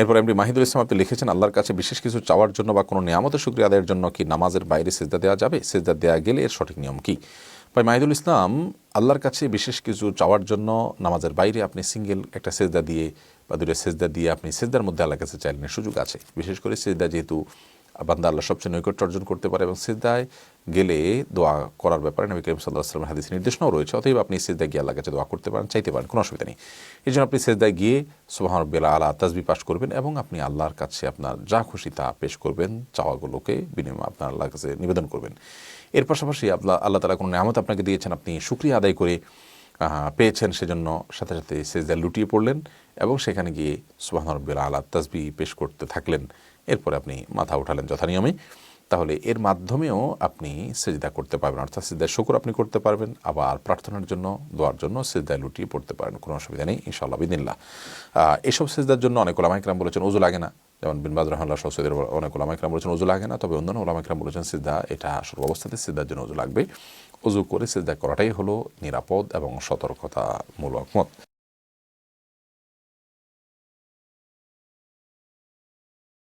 এরপর এমনি মাহিদুল ইসলাম আপনি লিখেছেন, আল্লাহর কাছে বিশেষ কিছু চাওয়ার জন্য বা কোনো নিয়ামতের সুক্রিয়া আদায়ের জন্য কি নামাজের বাইরে সেজদা দেওয়া যাবে? সেজদা দেওয়া গেলে এর সঠিক নিয়ম কি? ভাই, মাহিদুল ইসলাম, আল্লাহর কাছে বিশেষ কিছু চাওয়ার জন্য নামাজের বাইরে আপনি সিঙ্গেল একটা সেজদা দিয়ে বা দুটো সেজদা দিয়ে আপনি সেজদার মধ্যে আল্লাহর কাছে চাইলেন সুযোগ আছে। বিশেষ করে সেজদা যেহেতু বান্দা আল্লাহ সবচেয়ে নৈকট্য অর্জন করতে পারে এবং সিদ্ধায় গেলে দোয়া করার ব্যাপারে নবী করিম সাল্লাহ আসলামের হাদিস নির্দেশনাও রয়েছে। অতএব আপনি সিদ্ধায় গিয়ে আল্লাহ কাছে দোয়া করতে পারেন, চাইতে পারেন, কোনো অসুবিধা নেই। এই জন্য আপনি সিদ্ধায় গিয়ে সুবাহর বেলা আলা তাজবি পাশ করবেন এবং আপনি আল্লাহর কাছে আপনার যা খুশি তা পেশ করবেন, চাওয়াগুলোকে বিনিময় আপনার আল্লাহর কাছে নিবেদন করবেন। এর পাশাপাশি আল্লাহ আল্লাহ তালা কোনো নামত আপনাকে দিয়েছেন, আপনি সুক্রিয়া আদায় করে পেয়েছেন সেজন্য সাথে সাথে সেজদা লুটিয়ে পড়লেন এবং সেখানে গিয়ে সুবাহ রব্বিল আলা তাজবি পেশ করতে থাকলেন। এরপরে আপনি মাথা উঠালেন যথানিয়মে। তাহলে এর মাধ্যমেও আপনি সেজদা করতে পারবেন। অর্থাৎ সেজদায় শুকুর আপনি করতে পারবেন, আবার প্রার্থনার জন্য, দোয়ার জন্য সেজদায় লুটিয়ে পড়তে পারেন কোনো অসুবিধা নেই, ইনশাআল্লাহ বিদিল্লা এসব সেজদার জন্য অনেক ওলামাইকরাম বলেছেন ওজু লাগে না। যেমন বিনবাদ রহমাল্লাহ সৌসেদের অনেক ওলামাইকরাম বলেছেন ওজু লাগে না। তবে অন্যান্য ওলামাইকরাম বলেছেন সিদ্ধা এটা সর্বাবস্থাতে সিদ্ধার জন্য ওজু লাগবে। অজু করে সেজদা করাটাই হলো নিরাপদ এবং সতর্কতামূলক মত।